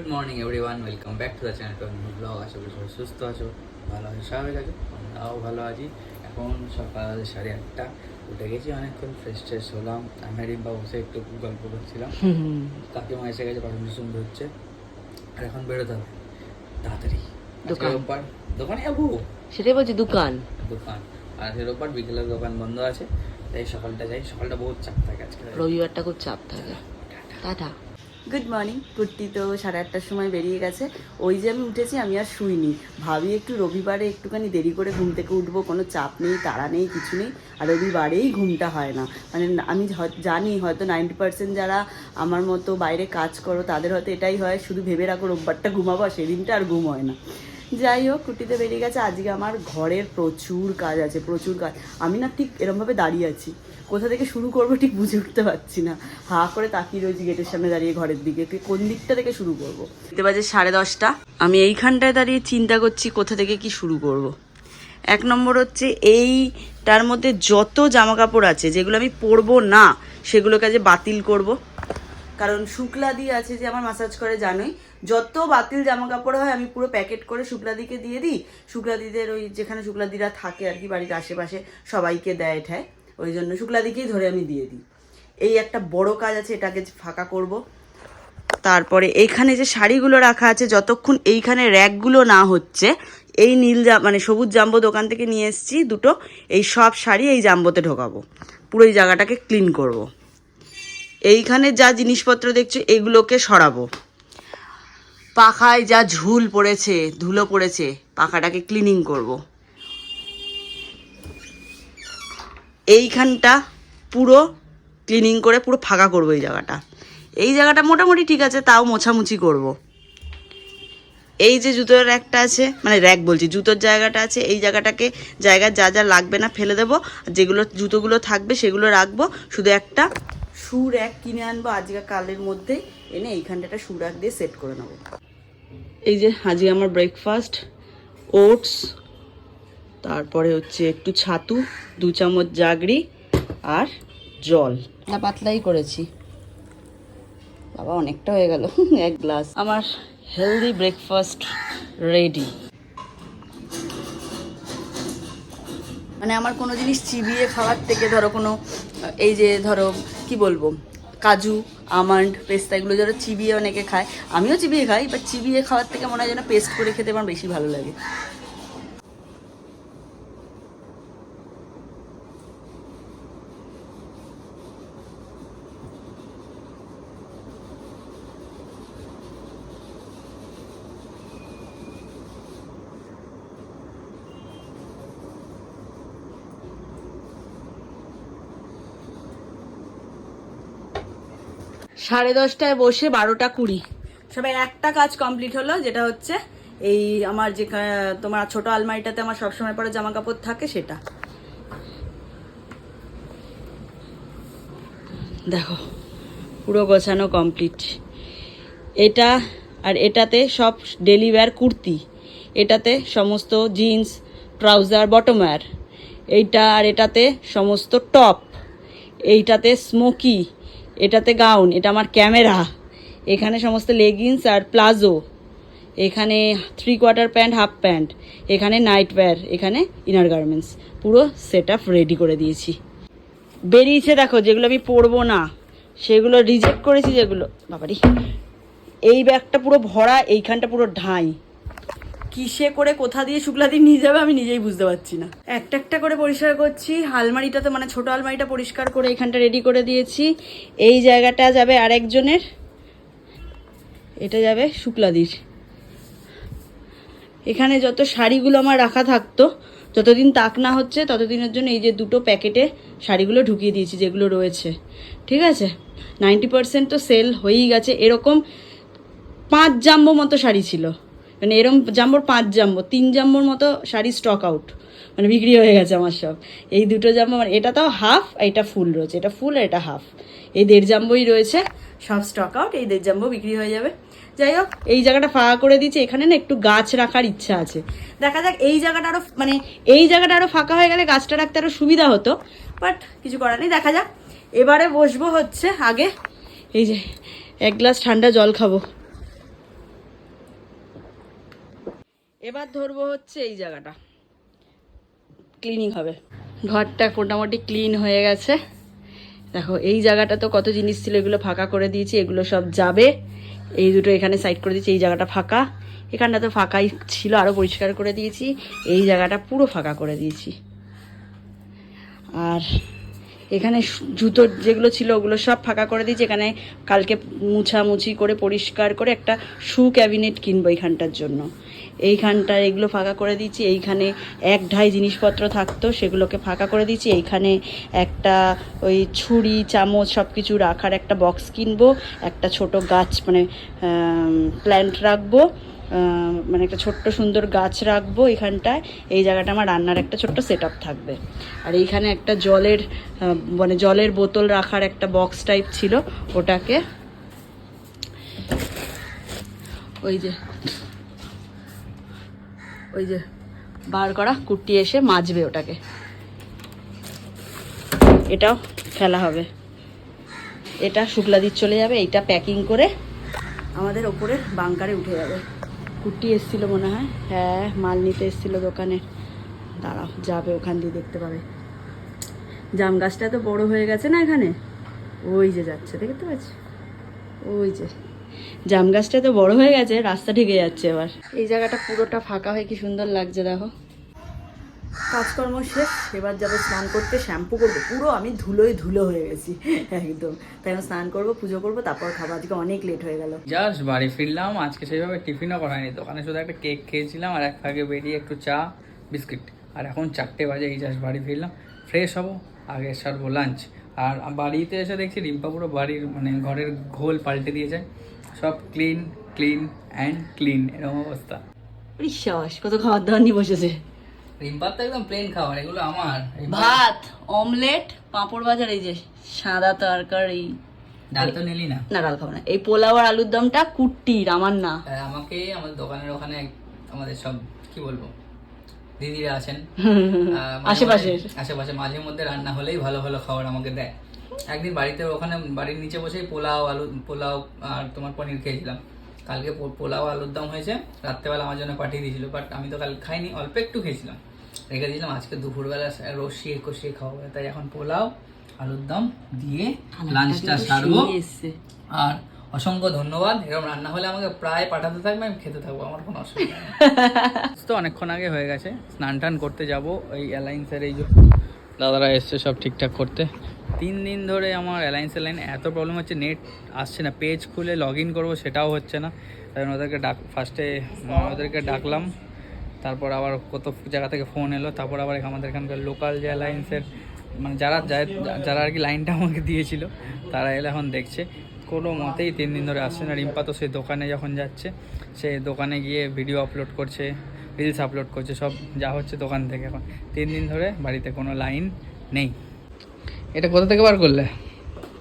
Good morning everyone welcome back to the channel to blog আশা করি সবাই সুস্থ আছো ভালো আছো স্বাভাবিক আছো। আমরাও ভালো আছি। এখন সকাল সাড়ে আটটা। উঠে গেছি অনেকক্ষণ ফ্রেশ ট্রেশ হলাম। আমি রিম্পা বসে একটু গল্প করছিলাম। কাকিমা এসে গেছে বাসন সুন্দর হচ্ছে। আর এখন বেরোতে হবে। তাড়াতাড়ি। দোকান। দোকানে যাব? সেটাই বলছি দোকান। দোকান। আর রোববার বিকেলের দোকান বন্ধ আছে। তাই সকালটা যাই। সকালটা বহুত চাপ থাকে আজকে। রবিবারটা খুব চাপ থাকে। টাটা। গুড মর্নিং কুর্তি তো সাড়ে আটটার সময় বেরিয়ে গেছে। ওই যে আমি উঠেছি, আমি আর শুইনি। ভাবি একটু রবিবারে একটুখানি দেরি করে ঘুম থেকে উঠবো, কোনো চাপ নেই, তাড়া নেই, কিছু নেই। আর রবিবারেই ঘুমটা হয় না। মানে আমি জানি হয়তো নাইনটি পার্সেন্ট যারা আমার মতো বাইরে কাজ করো, তাদের হয়তো এটাই হয়, শুধু ভেবে রাখো রোববারটা ঘুমাবো সেদিনটা আর ঘুম হয় না। যাই হোক, কুটিতে বেরিয়ে গেছে। আজকে আমার ঘরের প্রচুর কাজ আছে, প্রচুর কাজ। আমি না ঠিক এরমভাবে দাঁড়িয়ে আছি। কোথা থেকে শুরু করব ঠিক বুঝে উঠতে পারছি না। হা করে তাকিয়ে রয়েছি গেটের সামনে দাঁড়িয়ে ঘরের দিকে। কোন দিকটা থেকে শুরু করব? দেখতে বাজে সাড়ে দশটা। আমি এইখানটায় দাঁড়িয়ে চিন্তা করছি, কোথা থেকে কি শুরু করব। এক নম্বর হচ্ছে এইটার মধ্যে যত জামা কাপড় আছে, যেগুলো আমি পরবো না, সেগুলোকে আজ বাতিল করব। কারণ শুক্লাদি আছে যে আমার মাসাজ করে, জানোই। যত বাতিল জামা কাপড় হয়, আমি পুরো প্যাকেট করে শুক্লাদিকে দিয়ে দিই। শুক্লাদিদের ওই যেখানে শুক্লাদিরা থাকে আর কি, বাড়ির আশেপাশে, সবাইকে দেয় ঠায় ওই জন্য শুক্লাদিকেই ধরে আমি দিয়ে দিই। এই একটা বড় কাজ আছে, এটাকে ফাঁকা করব। তারপরে এইখানে যে শাড়িগুলো রাখা আছে, যতক্ষণ এইখানে র্যাকগুলো না হচ্ছে, এই নীল জাম মানে সবুজ জাম্বো দোকান থেকে নিয়ে এসেছি দুটো, এই সব শাড়ি এই জাম্বোতে ঢোকাবো। পুরো এই জায়গাটাকে ক্লিন করব। এইখানে যা জিনিসপত্র দেখছ, এগুলোকে সরাবো পাখায় যা ঝুল পড়েছে, ধুলো পড়েছে, পাখাটাকে ক্লিনিং করব। এইখানটা পুরো ক্লিনিং করে পুরো ফাঁকা করব এই জায়গাটা এই জায়গাটা মোটামুটি ঠিক আছে, তাও মোছামুছি করব। এই যে জুতোর র্যাকটা আছে মানে র্যাক বলছি, জুতোর জায়গাটা আছে, এই জায়গাটাকে জায়গা যা যা লাগবে না ফেলে দেবো যেগুলো জুতোগুলো থাকবে সেগুলো রাখব, শুধু একটা শু এক কিনে আনব আজকে কালের মধ্যে এনে এইখানটা একটা শু র্যাক দিয়ে সেট করে নেব। এই যে আজকে আমার ব্রেকফাস্ট ওটস তারপরে হচ্ছে একটু ছাতু দু চামচ জাগরি আর জল। না পাতলাই করেছি। বাবা অনেকটা হয়ে গেল এক গ্লাস আমার হেলদি ব্রেকফাস্ট রেডি মানে আমার কোনো জিনিস চিবিয়ে খাওয়ার থেকে ধরো কোনো এই যে ধরো কি বলব? কাজু, আমন্ড, পেস্তা, এগুলো যারা চিবিয়ে অনেকে খায়। আমিও চিবিয়ে খাই বা চিবিয়ে খাওয়ার থেকে মনে হয় যেন পেস্ট করে খেতে আমার বেশি ভালো লাগে। সাড়ে দশটায় বসে বারোটা কুড়ি। সবাই, একটা কাজ কমপ্লিট হলো, যেটা হচ্ছে এই আমার যে তোমার ছোট আলমারিটাতে আমার সবসময় পরে জামা কাপড় থাকে সেটা। দেখো, পুরো গোছানো কমপ্লিট এটা আর এটাতে সব ডেলি কুর্তি। এটাতে সমস্ত জিন্স ট্রাউজার বটম ওয়্যার এইটা আর এটাতে সমস্ত টপ এইটাতে স্মোকি এটাতে গাউন, এটা আমার ক্যামেরা। এখানে সমস্ত লেগিংস আর প্লাজো। এখানে three quarter pant half pant এখানে নাইট ওয়্যার এখানে ইনার গার্মেন্টস পুরো সেট আপ রেডি করে দিয়েছি। বেরিয়েছে দেখো, যেগুলো আমি পরবো না। সেগুলো রিজেক্ট করেছি যেগুলো বাবারি। এই ব্যাগটা পুরো ভরা, এইখানটা পুরো ঢাই। কিসে করে, কোথা দিয়ে শুক্লা দিয়ে নিয়ে যাবে আমি নিজেই বুঝতে পারছি না। একটা একটা করে পরিষ্কার করছি। আলমারিটাতে মানে ছোট আলমারিটা পরিষ্কার করে এখানটা রেডি করে দিয়েছি। এই জায়গাটা যাবে আরেকজনের। এটা যাবে শুক্লাদির এখানে যত শাড়িগুলো আমার রাখা থাকতো, যতদিন তাক না হচ্ছে, ততদিনের জন্য এই যে দুটো প্যাকেটে শাড়িগুলো ঢুকিয়ে দিয়েছি, যেগুলো রয়েছে। ঠিক আছে? নাইনটি পার্সেন্ট তো সেল হয়েই গেছে। এরকম পাঁচ জাম্বো মতো শাড়ি ছিল। মানে এরম জাম্বর পাঁচ জাম্বো, তিন জাম্বোর মতো শাড়ি স্টক আউট মানে বিক্রি হয়ে গেছে আমার সব। এই দুটো জাম্বো মানে এটা তাও হাফ এটা ফুল রয়েছে, এটা ফুল আর এটা হাফ এই দেড় জাম্বোই রয়েছে, সব স্টক আউট এই দেড় জাম্বো বিক্রি হয়ে যাবে। যাই হোক, এই জায়গাটা ফাঁকা করে দিয়েছি, এখানে না একটু গাছ রাখার ইচ্ছা আছে। দেখা যাক, এই জায়গাটা আরও মানে এই জায়গাটা আরও ফাঁকা হয়ে গেলে গাছটা রাখতে আরও সুবিধা হতো বাট কিছু করার নেই, দেখা যাক। এবারে বসবো হচ্ছে আগে, এই যে এক গ্লাস ঠান্ডা জল খাব। এবার ধরবো হচ্ছে এই জায়গাটা। ক্লিনিং হবে। ঘরটা মোটামুটি ক্লিন হয়ে গেছে। দেখো, এই জায়গাটা তো কত জিনিস ছিল, এগুলো ফাঁকা করে দিয়েছি, এগুলো সব যাবে। এই দুটো এখানে সাইড করে দিয়েছি, এই জায়গাটা ফাঁকা। এখানটা তো ফাঁকাই ছিল আরও পরিষ্কার করে দিয়েছি। এই জায়গাটা পুরো ফাঁকা করে দিয়েছি। আর এখানে জুতোর যেগুলো ছিল, ওগুলো সব ফাঁকা করে দিয়েছি। এখানে কালকে মুছামুছি করে, পরিষ্কার করে একটা শু ক্যাবিনেট কিনবো এখানটার জন্য। এইখানটা এগুলো ফাঁকা করে দিচ্ছি এইখানে এক ঢাই জিনিসপত্র থাকতো, সেগুলোকে ফাঁকা করে দিচ্ছি এইখানে একটা ওই ছুরি, চামচ সব কিছু রাখার একটা বক্স কিনবো, একটা ছোট গাছ মানে প্ল্যান্ট রাখব মানে একটা ছোট্ট সুন্দর গাছ রাখব এখানটায় এই জায়গাটা আমার রান্নার একটা ছোট্ট সেট থাকবে। আর এইখানে একটা জলের মানে জলের বোতল রাখার একটা বক্স টাইপ ছিল, ওটাকে ওই যে ওই যে বার করা কুটি এসে মাজবে ওটাকে। এটাও ফেলা হবে। এটা শুক্লা দিক চলে যাবে, এইটা প্যাকিং করে আমাদের ওপরে বাংকারে উঠে যাবে। কুটি এসছিল মনে হয়? হ্যাঁ মাল নিতে এসছিল দোকানে। দাঁড়াও, যাবে ওখান দিয়ে দেখতে পাবে। জাম গাছটা তো বড় হয়ে গেছে না এখানে? ওই যে যাচ্ছে, দেখতে পাচ্ছি? ওই যে। জাম গাছটা তো বড় হয়ে গেছে রাস্তা ঢেকে যাচ্ছে এবার। এই জায়গাটা পুরোটা ফাঁকা হয়ে কি সুন্দর লাগছে দেখো। কাজকর্ম শেষ এবার যাব স্নান করতে শ্যাম্পু করব। পুরো আমি ধুলোই ধুলো হয়ে গেছি একদম। তাই আমি স্নান করব পুজো করব তারপর খাব। আজকে অনেক লেট হয়ে গেল। জাস্ট বাড়ি ফিরলাম আজকে সেইভাবে টিফিনও করা হয়নি। দোকানে শুধু একটা কেক খেয়েছিলাম আর এক ফাঁকে বেরিয়ে একটু চা বিস্কিট। আর এখন চারটে বাজে এই জাস্ট বাড়ি ফিরলাম। ফ্রেশ হব আগে সারবো লাঞ্চ। আর বাড়িতে এসে দেখছি রিম্পা পুরো বাড়ির মানে ঘরের ঘোল পাল্টে দিয়েছে সব ক্লিন ক্লিন অ্যান্ড ক্লিন এরকম অবস্থা। বিশ্বাস কত খাবার দাবার নিয়ে বসেছে। রিম্পার তো একদম প্লেন খাবার এগুলো আমার। ভাত অমলেট পাঁপড় বাজার এই যে সাদা তরকারি। ডাল তো নিলি না? না ডাল খাব না। এই পোলাও আর আলুর দমটা কুট্টির আমার না। আমাকে আমাদের দোকানের ওখানে আমাদের সব কি বলব দিদিরা আছেন। আশেপাশের। আশেপাশে মাঝে মধ্যে রান্না হলেই ভালো ভালো খাবার আমাকে দেয়। একদিন বাড়িতে ওখানে বাড়ির নিচে বসেই পোলাও আলু পোলাও আর তোমার পনির খেয়েছিলাম। কালকে পোলাও আলুর দম হয়েছে রাত্রেবেলা আমার জন্য পাঠিয়ে দিয়েছিল বাট আমি তো কাল খাইনি অল্প একটু খেয়েছিলাম। রেখে দিয়েছিলাম আজকে দুপুরবেলা রসিয়ে কষিয়ে খাওয়া হবে তাই এখন পোলাও আলুর দম দিয়ে লাঞ্চটা সারবো। আর অসংখ্য ধন্যবাদ এরকম রান্না হলে আমাকে প্রায় পাঠাতে থাকবে আমি খেতে থাকব আমার কোনো অসুবিধা নেই। তো অনেকক্ষণ আগে হয়ে গেছে স্নান টান করতে যাব ওই অ্যালায়েন্সের এই যে দাদারা এসছে সব ঠিকঠাক করতে। তিন দিন ধরে আমার অ্যালায়েন্সের লাইন এত প্রবলেম হচ্ছে নেট আসছে না পেজ খুলে লগ ইন করব সেটাও হচ্ছে না। তাই ওদেরকে ডাক ফার্স্টে ওদেরকে ডাকলাম, তারপর আবার কত জায়গা থেকে ফোন এলো, তারপর আবার আমাদের এখানকার লোকাল যে অ্যালায়েন্সের মানে যারা যারা আর কি লাইনটা আমাকে দিয়েছিল, তারা এলে এখন দেখছে। কোনো মতেই তিন দিন ধরে আসছে না। রিম্পা তো সেই দোকানে যখন যাচ্ছে, সে দোকানে গিয়ে ভিডিও আপলোড করছে রিলস আপলোড করছে, সব যা হচ্ছে দোকান থেকে এখন। তিন দিন ধরে বাড়িতে কোনো লাইন নেই। এটা কোথা থেকে বার করলে?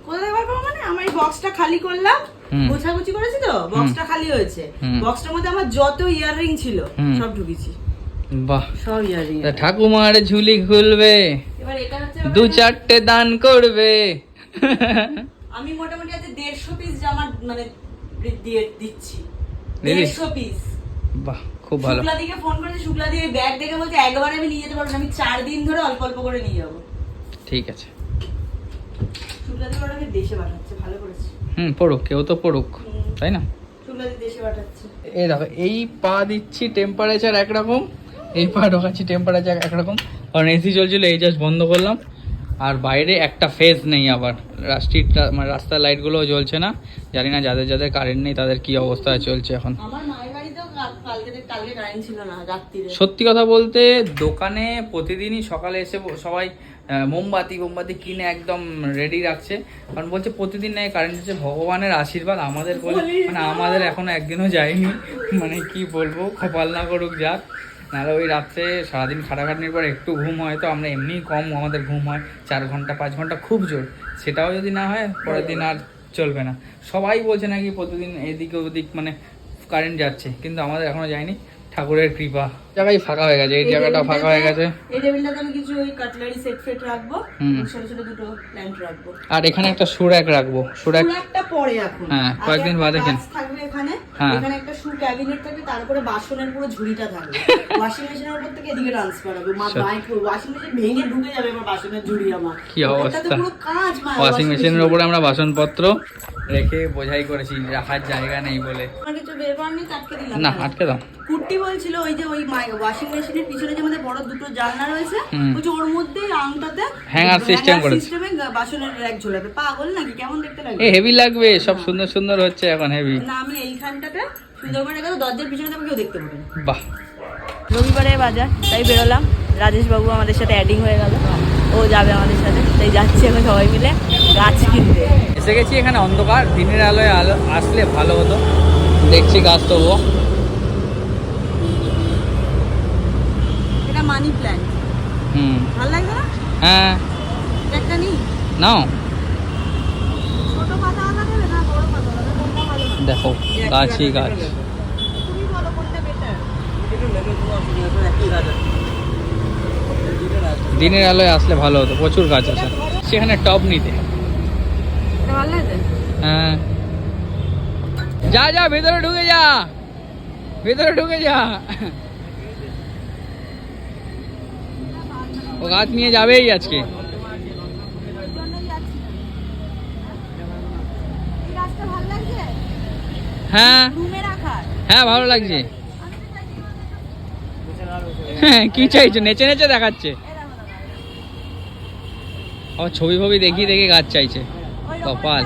কোথা থেকে বার করব মানে? আমার এই বক্সটা খালি করলাম গোছাগুছি করেছি তো? বক্সটা খালি হয়েছে। বক্সটার মধ্যে আমার যত ইয়াররিং ছিল সব ঢুকেছি। বাহ। সব ইয়াররিং ঠাকুমার ঝুলি খুলবে দু চারটে দান করবে। আমি মোটামুটি আজ দেড়শো পিস জামা মানে দিয়ে দিচ্ছি। দেড়শো পিস বাহ খুব ভালো। শুক্লা দিকে ফোন করেছে শুক্লা দিয়ে ব্যাগ দেখে বলছে একবারে আমি নিয়ে যেতে পারব আমি চার দিন ধরে অল্প অল্প করে নিয়ে যাব। ঠিক আছে। শুক্লা ওটাকে দেশে পাঠাচ্ছে ভালো করেছে। হুম পড়ুক কেউ তো পড়ুক তাই না? শুক্লা দেশে পাঠাচ্ছে। এই দেখো এই পা দিচ্ছি টেম্পারেচার একরকম এই পা ঢোকাচ্ছি টেম্পারেচার একরকম। কারণ এসি চলছিল এই জাস্ট বন্ধ করলাম। আর বাইরে একটা ফেজ নেই আবার। স্ট্রিট মানে রাস্তার লাইটগুলোও জ্বলছে না। জানি না যাদের যাদের কারেন্ট নেই তাদের কি অবস্থা চলছে এখন। সত্যি কথা বলতে দোকানে প্রতিদিনই সকালে এসে সবাই মোমবাতি মোমবাতি কিনে একদম রেডি রাখছে। কারণ বলছে প্রতিদিন নেই কারেন্ট হচ্ছে ভগবানের আশীর্বাদ আমাদের বলে মানে আমাদের এখনও একদিনও যায়নি। মানে কি বলব কপাল না করুক যাক। নাহলে ওই রাত্রে সারাদিন খাটাখাটনির পর একটু ঘুম হয় তো আমরা এমনি কম আমাদের ঘুম হয় চার ঘণ্টা পাঁচ ঘণ্টা খুব জোর। সেটাও যদি না হয় পরের দিন আর চলবে না। সবাই বলছে নাকি প্রতিদিন এদিকে ওদিক মানে কারেন্ট যাচ্ছে কিন্তু আমাদের এখনও যায়নি। ঠাকুরের কৃপা জায়গায় ফাঁকা হয়ে গেছে এই জায়গাটা ফাঁকা হয়ে গেছে এই টেবিলটাতে আমি কিছু ওই কাটলারি সেট ফেট রাখব হুম। ছোট ছোট দুটো প্ল্যান্ট রাখব আর এখানে একটা সুরাক রাখব সুরাক একটা পরে এখন হ্যাঁ, কয়েকদিন বাদে কেন? থাকবে এখানে হ্যাঁ। এখানে একটা শু ক্যাবিনেট থাকবে তারপরে বাসনের পুরো ঝুড়িটা থাকবে ওয়াশিং মেশিনের উপর থেকে এদিকে ট্রান্সফার হবে মা। মাইক্রো ওয়াশিং মেশিন ভেঙে ঢুকে যাবে এবার বাসনের ঝুড়ি আমার কি অবস্থা। পুরো কাঁচ মা ওয়াশিং মেশিনের। ওপরে আমরা বাসনপত্র রেখে বোঝাই করেছি রাখার জায়গা নেই বলে আমার না আটকে দাও কুর্তি বলছিল ওই যে ওই ওয়াশিং মেশিনের পিছনে যে আমাদের বড় দুটো জানলা রয়েছে। ওই যে ওর মধ্যে আংটাতে Hanger system করেছে। সিস্টেমে বাসনের র্যাক ঝোলাবে। পাগল নাকি? কেমন দেখতে লাগে এ হেভি লাগবে সব সুন্দর সুন্দর হচ্ছে এখন হেভি না আমি এইখানটাতে সুন্দর করে রেখে দরজার পিছনে তো কেউ দেখতে পাবে না। বাহ। রবিবারে বাজার তাই বেরোলাম। রাজেশ বাবু আমাদের সাথে অ্যাডিং হয়ে গেল। ও যাবে আমাদের সাথে তাই যাচ্ছি এখন সবাই মিলে গাছ কিনতে। এসে গেছি এখানে অন্ধকার দিনের আলোয় আলো আসলে ভালো হতো। দেখছি গাছ তবুও এটা মানি প্ল্যান্ট হুম। ভালো লাগবে না? হ্যাঁ। একটা নিই? নাও। ছোট পাতা আলা দেবে না বড় পাতা আলা কোনটা ভালো দেখো গাছই গাছ তুমি বলো কোনটা বেটার দিনের আলোয় আসলে ভালো হতো প্রচুর গাছ আছে। সেখানে টব নিতে। হ্যাঁ। যা যা ভেতরে ঢুকে যা। ভেতরে ঢুকে যা। ও গাছ নিয়ে যাবেই আজকে। হ্যাঁ। হ্যাঁ ভালো লাগছে। হ্যাঁ কি চাইছো? নেচে নেচে দেখাচ্ছে। আবার ছবি ফবি দেখি দেখে গাছ চাইছে। কপাল।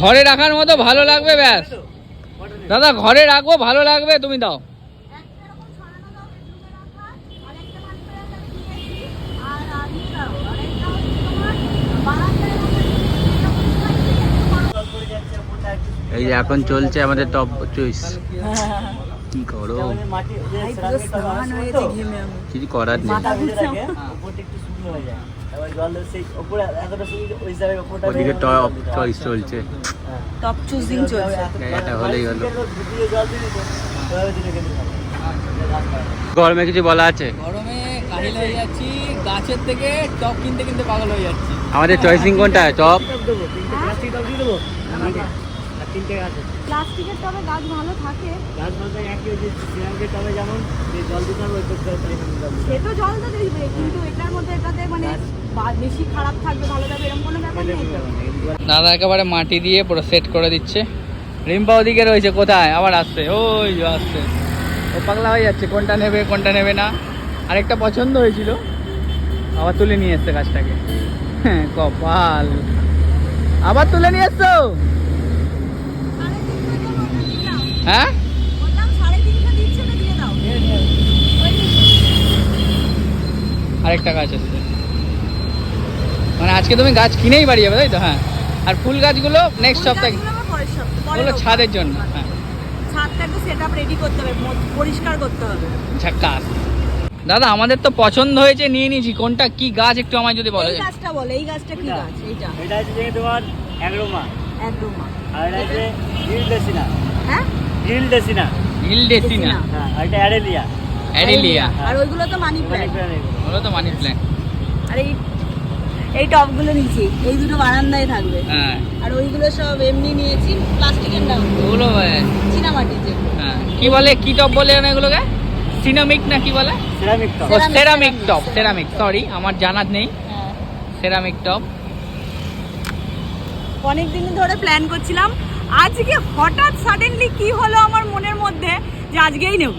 ঘরে রাখার মতো ভালো লাগবে, ব্যাস। দাদা, ঘরে রাখব, ভালো লাগবে, তুমি দাও একটা এরকম ছড়ানো দাও বেডরুমে রাখার আরেকটা মানি প্ল্যান্ট আমি কিনেছি আর আর ইয়ে দাও আরেকটা হচ্ছে তোমার বারান্দায় রাখার এই যে এখন চলছে আমাদের টপ চুইস কি করো কিছু করার নেই। ওদিকে টপ চয়েস চলছে। টপ চুজিং চলছে। এটা হলেই হলো। গরমে কিছু বলা আছে? গরমে কাহিল হয়ে যাচ্ছি গাছের থেকে টপ কিনতে কিনতে পাগল হয়ে যাচ্ছি। আমাদের চয়েসিং কোনটা? টপ প্লাস্টিকের টবে গাছ ভালো থাকে। সে তো জল তো দিবে কিন্তু এটার মধ্যে এটাতে মানে বেশি খারাপ থাকবে ভালো থাকবে এরকম কোনো ব্যাপার নেই দাদা একেবারে মাটি দিয়ে পুরো সেট করে দিচ্ছে। রিম্পা ওদিকে রয়েছে কোথায়? আবার আসছে। ওই আসছে। ও পাগলা হয়ে যাচ্ছে কোনটা নেবে কোনটা নেবে না। আরেকটা পছন্দ হয়েছিল আবার তুলে নিয়ে এসছে গাছটাকে। হ্যাঁ, কপাল। আবার তুলে নিয়ে এসছো সাড়ে তিনশো দেবো, দিয়ে দাও। হ্যাঁ? আরেকটা গাছ এসছে মানে আজকে তুমি গাছ কিনেই বাড়ি যাবে তাই তো? হ্যাঁ। আর ফুল গাছগুলো নেক্সট সপ্তাহে ওগুলো ছাদের জন্য হ্যাঁ। ছাদটা একটু সেট আপ রেডি করতে হবে মো- পরিষ্কার করতে হবে। দাদা আমাদের তো পছন্দ হয়েছে নিয়ে নিয়েছি। কোনটা কি গাছ একটু আমায় যদি বলো। এই গাছটা বলে এই গাছটা কি গাছ? এইটা। এটা হচ্ছে তোমার অ্যাগ্রোমা একদম আর এটা হচ্ছে হ্যাঁ হিলডেসিনা হ্যাঁ আর এটা অ্যারেলিয়া অ্যারিলিয়া আর ওইগুলো তো মানি প্ল্যান্ট। ওগুলো তো মানি প্ল্যান্ট। আর এই এই টপগুলো নিয়েছি এই দুটো বারান্দায় থাকবে। হ্যাঁ। আর ওইগুলো সব এমনি নিয়েছি প্লাস্টিকের না। ওগুলো আহ, চীনামাটির যে। হ্যাঁ। কি বলে কি টপ বলে এগুলোকে? সিনামিক না কি বলে? Ceramic top ceramic top ceramic sorry আমার জানার নেই। হ্যাঁ। সেরামিক টপ অনেক দিন ধরে প্ল্যান করছিলাম আজকে হঠাৎ সাডেনলি কি হলো আমার মনের মধ্যে? যে আজকেই নেব।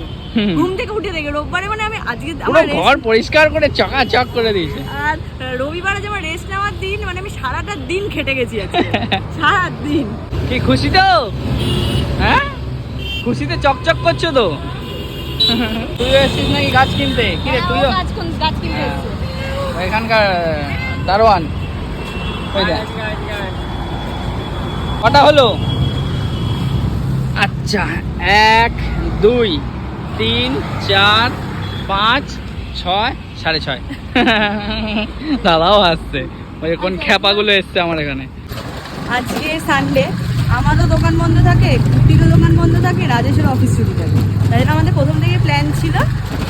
ঘুম থেকে উঠে দেখে রোববারে মানে আমি আজকে আমার ঘর পরিষ্কার করে চকাচক করে দিয়েছে। আর রবিবারে যে আমার রেস্ট নেওয়ার দিন মানে আমি সারাটা দিন খেটে গেছি আজকে। সারা দিন। কি খুশি তো? হ্যাঁ? খুশিতে চকচক করছ তো? তুইও এসছিস নাকি গাছ কিনতে? কি রে তুইও? গাছ কোন- গাছ কিনতে হ্যাঁ। এখানকার দারোয়ান। ওই দেখ। কটা হলো? আচ্ছা। এক দুই তিন চার পাঁচ ছয় সাড়ে ছয়। দাদাও আসছে। ওই কোন খ্যাপাগুলো এসছে আমার এখানে। আজকে সানডে আমারও দোকান বন্ধ থাকে দোকান বন্ধ থাকে রাজেশের অফিস ছুটি থাকে। তাই জন্য আমাদের প্রথম থেকে প্ল্যান ছিল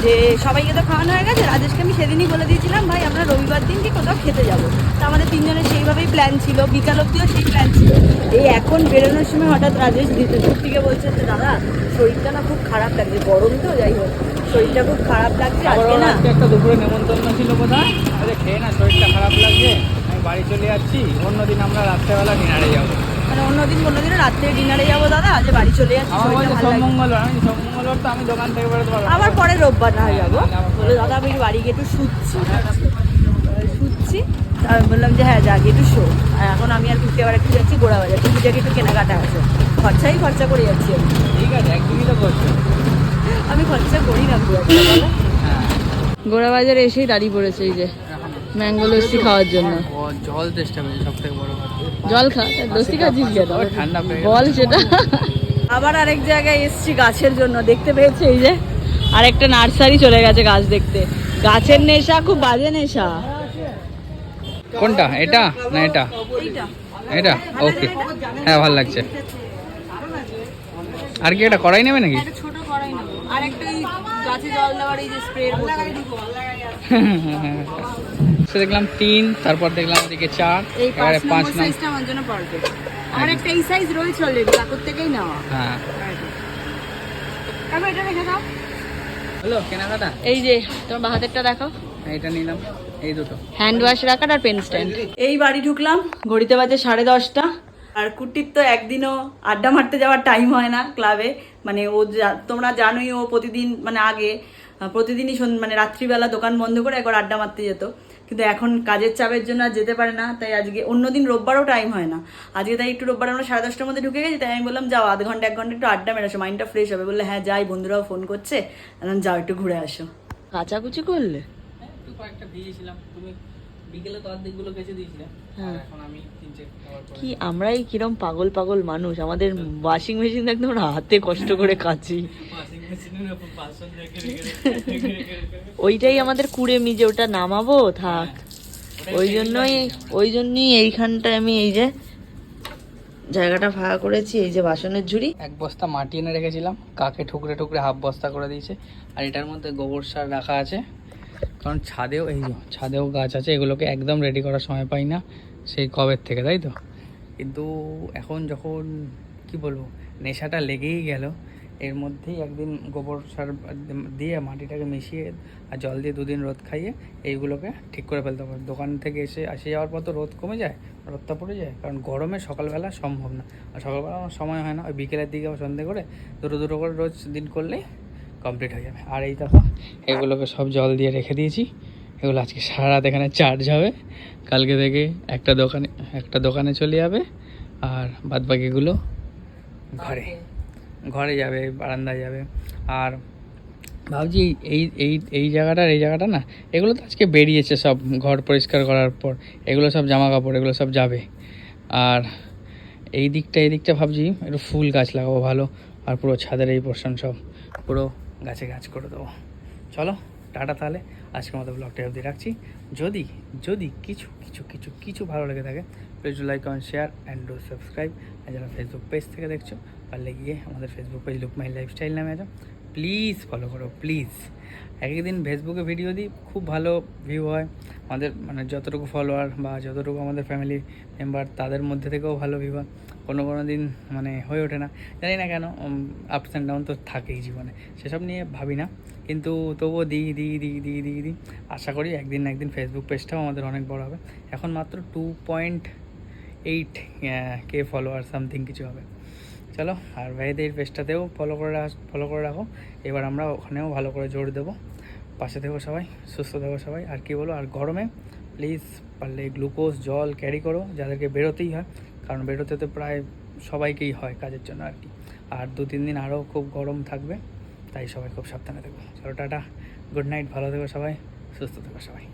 যে সবাইকে তো খাওয়ানো হয়ে গেছে রাজেশকে আমি সেদিনই বলে দিয়েছিলাম ভাই আমরা রবিবার দিন দিনকে কোথাও খেতে যাব? তো আমাদের তিনজনের সেইভাবেই প্ল্যান ছিল বিকাল অব্দিও সেই প্ল্যান ছিল। এই এখন বেরোনোর সময় হঠাৎ রাজেশ দিতে থেকে বলছে যে দাদা শরীরটা না খুব খারাপ লাগছে গরম তো যাই হোক। শরীরটা খুব খারাপ লাগছে আজকে না একটা দুপুরে নেমন্তন্ন ছিল কোথায়? আরে খেয়ে না শরীরটা খারাপ লাগছে আমি বাড়ি চলে যাচ্ছি অন্যদিন আমরা রাত্রেবেলা ডিনারে যাব। মানে অন্যদিন কোনোদিনও রাত্রে ডিনারে যাব দাদা আজ বাড়ি চলে যাচ্ছি তো আমি দোকান থেকে বেরোতে পারব আবার পরে রোববার না হয়ে যাব। বলে দাদা আমি বাড়ি গিয়ে একটু শুচ্ছি। শুচ্ছি আমি বললাম যে হ্যাঁ যা গিয়ে একটু শো। আর এখন আমি আর ঘুরতে আবার একটু যাচ্ছি গোড়া বাজার। টুকিটাকে একটু কেনাকাটা আছে। খরচাই খরচা করে যাচ্ছি ঠিক আছে একদিনই তো করছ। আমি খরচা করি না খুব একটা হ্যাঁ। গোড়া বাজারে এসেই দাঁড়িয়ে পড়েছে এই যে ম্যাঙ্গো লস্যি খাওয়ার জন্য। জল চেষ্টা করি সব থেকে বড় কথা। জল খা লস্যি খাচ্ছিস কেন ঠান্ডা বল সেটা। আবার আরেক জায়গায় এসছি গাছের জন্য দেখতে পেয়েছে এই যে? আরেকটা নার্সারি চলে গেছে গাছ দেখতে। গাছের নেশা খুব বাজে নেশা। কোনটা? এটা? না এটা? এটা? ওকে। হ্যাঁ ভালো লাগছে। আর কি এটা করাই নেবে নাকি? আর একটা গাছে জল দেওয়ার এই যে স্প্রে সে দেখলাম তিন তারপর দেখলাম ওদিকে চার এই এবারে পাঁচ নম্বর সাইজটা আমার জন্য পারফেক্ট আর একটা এই সাইজ রয়েছে অলরেডি কাকুর থেকেই নেওয়া। হ্যাঁ। কাকু এটা রেখে দাও। হলো কেনাকাটা? এই যে তোমার বাহাতেরটা দেখো। এইটা নিলাম এই দুটো। হ্যান্ড ওয়াশ রাখার আর পেন স্ট্যান্ড এই বাড়ি ঢুকলাম ঘড়িতে বাজে সাড়ে দশটা। আর কুটির তো একদিনও আড্ডা মারতে যাওয়ার টাইম হয় না ক্লাবে মানে ও তোমরা জানোই ও প্রতিদিন মানে আগে প্রতিদিনই মানে রাত্রিবেলা দোকান বন্ধ করে একবার আড্ডা মারতে যেত। কিন্তু এখন কাজের চাপের জন্য আর যেতে পারে না তাই আজকে অন্যদিন রোববারও টাইম হয় না। আজকে তাই একটু রোববার আমরা সাড়ে দশটার মধ্যে ঢুকে গেছি তাই আমি বললাম যাও আধ ঘণ্টা এক ঘণ্টা একটু আড্ডা মেরেছো মাইন্ডটা ফ্রেশ হবে। বললে হ্যাঁ যাই বন্ধুরাও ফোন করছে এখন যাও একটু ঘুরে আসো। কাচাকুচি করলে? কয়েকটা দিয়েছিলাম তুমি বিকেলে তো অর্ধেকগুলো বেঁচে দিয়েছিলে হ্যাঁ। এখন আমি কি, আমরাই কিরম পাগল পাগল মানুষ? আমাদের ওয়াশিং মেশিন একদম হাতে কষ্ট করে কাচি। ওইটাই আমাদের কুড়ে মি যে ওটা নামাবো, থাক। ওই জন্যই ওই জন্যই এইখানটায় আমি এই যে জায়গাটা ফাঁকা করেছি, এই যে বাসনের ঝুড়ি। এক বস্তা মাটি এনে রেখেছিলাম, কাকে ঠুকরে ঠুকরে হাফ বস্তা করে দিয়েছে। আর এটার মধ্যে গোবর সার রাখা আছে। কারণ ছাদেও, এই ছাদেও গাছ আছে, এগুলোকে একদম রেডি করার সময় পাই না। সেই কবের থেকে তাই তো? কিন্তু এখন যখন কি বলব নেশাটা লেগেই গেল এর মধ্যেই একদিন গোবর সার দিয়ে মাটিটাকে মিশিয়ে আর জল দিয়ে দুদিন রোদ খাইয়ে এইগুলোকে ঠিক করে ফেলতে হবে। দোকান থেকে এসে আসে যাওয়ার পর তো রোদ কমে যায় রোদটা পড়ে যায়। কারণ গরমে সকালবেলা সম্ভব না। আর সকালবেলা আমার সময় হয় না ওই বিকেলের দিকে আবার সন্ধে করে দুটো দুটো করে রোজ দিন করলেই কমপ্লিট হয়ে যাবে। আর এই দেখো এগুলোকে সব জল দিয়ে রেখে দিয়েছি। এগুলো আজকে সারা রাত এখানে চার্জ হবে। কালকে থেকে একটা দোকানে একটা দোকানে চলে যাবে আর বাদ বাকিগুলো ঘরে। ঘরে যাবে, বারান্দায় যাবে। আর ভাবছি এই এই এই জায়গাটার, এই জায়গাটা না, এগুলো তো আজকে বেরিয়েছে সব ঘর পরিষ্কার করার পর। এগুলো সব জামা কাপড় এগুলো সব যাবে। আর এই দিকটা এই দিকটা ভাবছি একটু ফুল গাছ লাগাবো ভালো। আর পুরো ছাদের এই পোর্শন সব পুরো গাছে গাছ করে দেবো। চলো, টাটা তাহলে। আজকের মতো ব্লগটা অবধি রাখছি। যদি যদি কিছু কিছু কিছু কিছু ভালো লেগে থাকে please like comment share and do subscribe আর যারা ফেসবুক পেজ থেকে দেখছ পারলে গিয়ে আমাদের Facebook page look my lifestyle নামে আছে। প্লিজ ফলো করো প্লিজ এক একদিন ফেসবুকে ভিডিও দিই, খুব ভালো ভিউ হয়। আমাদের মানে যতটুকু ফলোয়ার বা যতটুকু আমাদের ফ্যামিলি মেম্বার তাদের মধ্যে থেকেও ভালো ভিউ হয়। কোনো কোনো দিন মানে হয়ে ওঠে না। জানি না কেন আপস অ্যান্ড ডাউন তো থাকেই জীবনে। সেসব নিয়ে ভাবি না। কিন্তু তবুও দিই দিই দিই দিই দিই দিই। আশা করি একদিন না একদিন ফেসবুক পেজটাও আমাদের অনেক বড় হবে। এখন মাত্র two point eight K follower something কিছু হবে। চলো, আর ভাইদের পেজটাতেও ফলো করে ফলো করে রাখো। এবার আমরা ওখানেও ভালো করে জোর দেবো। পাশে থেকো সবাই, সুস্থ থেকো সবাই। আর কি বলো, আর গরমে প্লিজ পারলে গ্লুকোজ জল ক্যারি করো। যাদেরকে বেরোতেই হয় কারণ বেরোতে তো প্রায় সবাইকেই হয় কাজের জন্য আর কি। আর দু, তিন দিন আরও খুব গরম থাকবে, তাই সবাই খুব সাবধানে থাকবে। চলো টাটা, গুড নাইট, ভালো থেকো সবাই, সুস্থ থেকো সবাই।